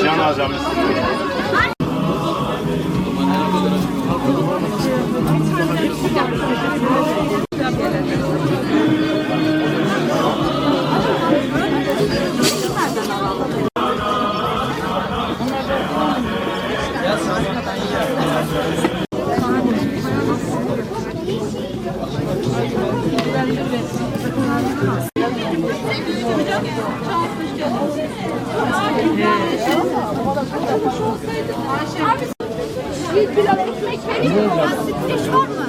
Cenazemiz. Şey- Abi bir kilo ekmek mı?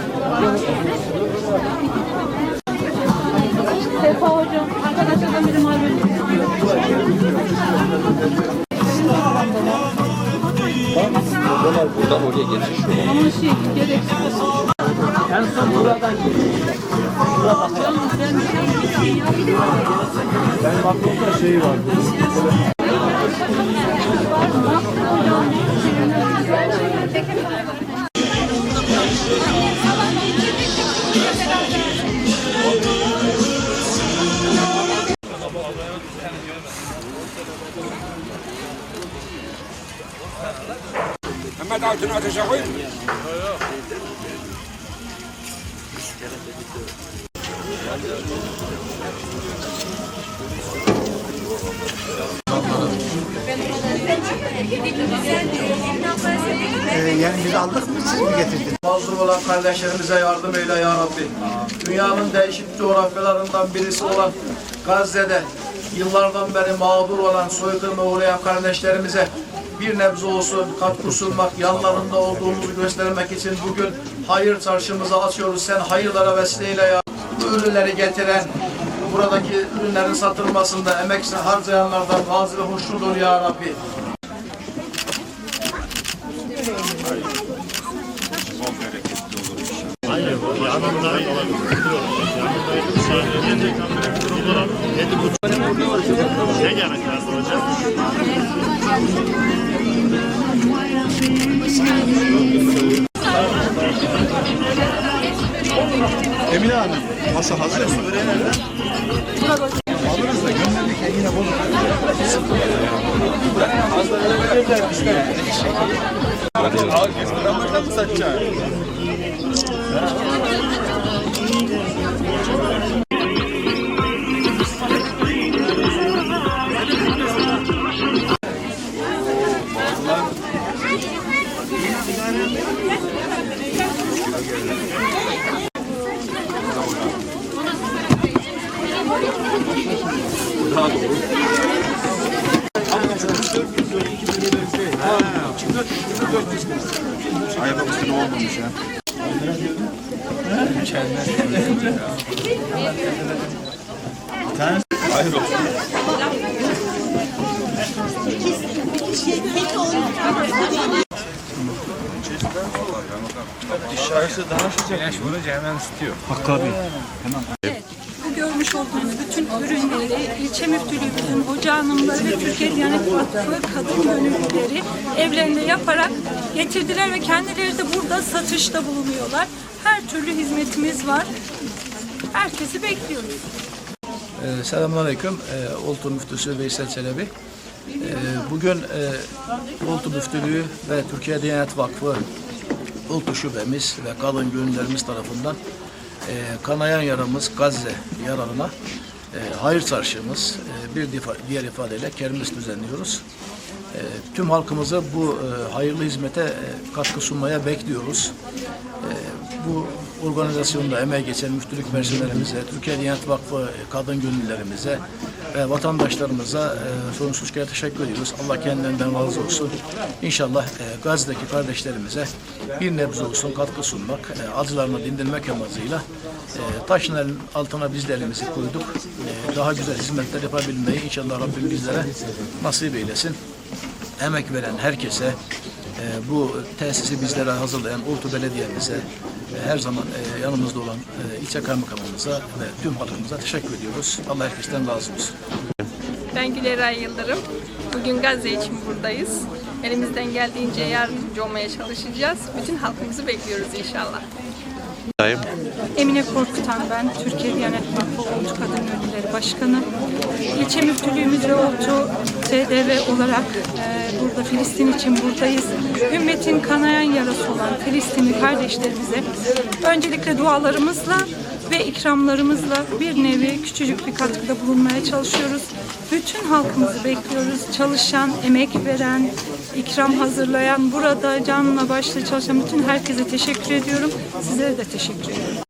Sefa hocam arkadaşlardan oraya geçiş yok. Ama şey gereksiz. En şey Ben bakıyorum da şey var. Mehmet altını ateşe koy. Yani biz aldık mı siz mi getirdiniz? Mazlum olan kardeşlerimize yardım eyle ya Rabbi. Dünyanın değişik coğrafyalarından birisi olan Gazze'de yıllardan beri mağdur olan soykırıma uğrayan kardeşlerimize bir nebze olsun katkı sunmak, yanlarında olduğumuzu göstermek için bugün hayır çarşımızı açıyoruz. Sen hayırlara vesileyle ya. Bu ürünleri getiren, buradaki ürünlerin satılmasında emek harcayanlardan razı ve hoşnudur ya Rabbi. Ne gerek lazım? Emine Hanım, masa hazır mı? Alırız da gönderdik ya yine bozuk. Ayakkabısı ne olmamış ya? Bir tane hayır olsun. Dışarısı daha sıcak. Güneş vurunca hemen ısıtıyor. Hakikaten. Bu görmüş olduğunuz bütün ürünleri ilçe müftülüğümüzün hoca hanımları ve Türkiye Diyanet Vakfı kadın gönüllüleri evlerinde yaparak getirdiler ve kendileri de burada satışta bulunuyorlar. Her türlü hizmetimiz var. Herkesi bekliyoruz. Ee, Selamünaleyküm. Ee, Oltu Müftüsü Veysel Çelebi. Ee, Bugün e, Oltu Müftülüğü ve Türkiye Diyanet Vakfı Oltu Şubemiz ve kadın gönüllerimiz tarafından e, kanayan yaramız Gazze yaralarına e, hayır çarşımız e, bir difa- diğer ifadeyle kermes düzenliyoruz. E, Tüm halkımızı bu e, hayırlı hizmete e, katkı sunmaya bekliyoruz. E, Bu organizasyonda emeği geçen müftülük personelimize, Türkiye Diyanet Vakfı kadın gönüllülerimize ve vatandaşlarımıza e, sonsuz kere teşekkür ediyoruz. Allah kendilerinden razı olsun. İnşallah e, Gazze'deki kardeşlerimize bir nebze olsun katkı sunmak, e, acılarını dindirmek amacıyla e, taşın altına biz de elimizi koyduk. E, daha güzel hizmetler yapabilmeyi inşallah Rabbim bizlere nasip eylesin emek veren herkese, e, bu tesisi bizlere hazırlayan Ultu Belediye'mize, her zaman e, yanımızda olan e, ilçe kaymakamımıza ve tüm halkımıza teşekkür ediyoruz. Allah herkesten razı olsun. Ben Güleray Yıldırım. Bugün Gazze için buradayız. Elimizden geldiğince yardımcı olmaya çalışacağız. Bütün halkımızı bekliyoruz inşallah. Emine Korkutan ben, Türkiye Diyanet Vakfı Oltu Kadın Gönüllüleri Başkanı. İlçe müftülüğümüz ve TDV olarak e, burada Filistin için buradayız. Ümmetin kanayan yarası olan Filistinli kardeşlerimize öncelikle dualarımızla ve ikramlarımızla bir nevi küçücük bir katkıda bulunmaya çalışıyoruz. Bütün halkımızı bekliyoruz. Çalışan, emek veren, ikram hazırlayan, burada canla başla çalışan bütün herkese teşekkür ediyorum. Sizlere de teşekkür ediyorum.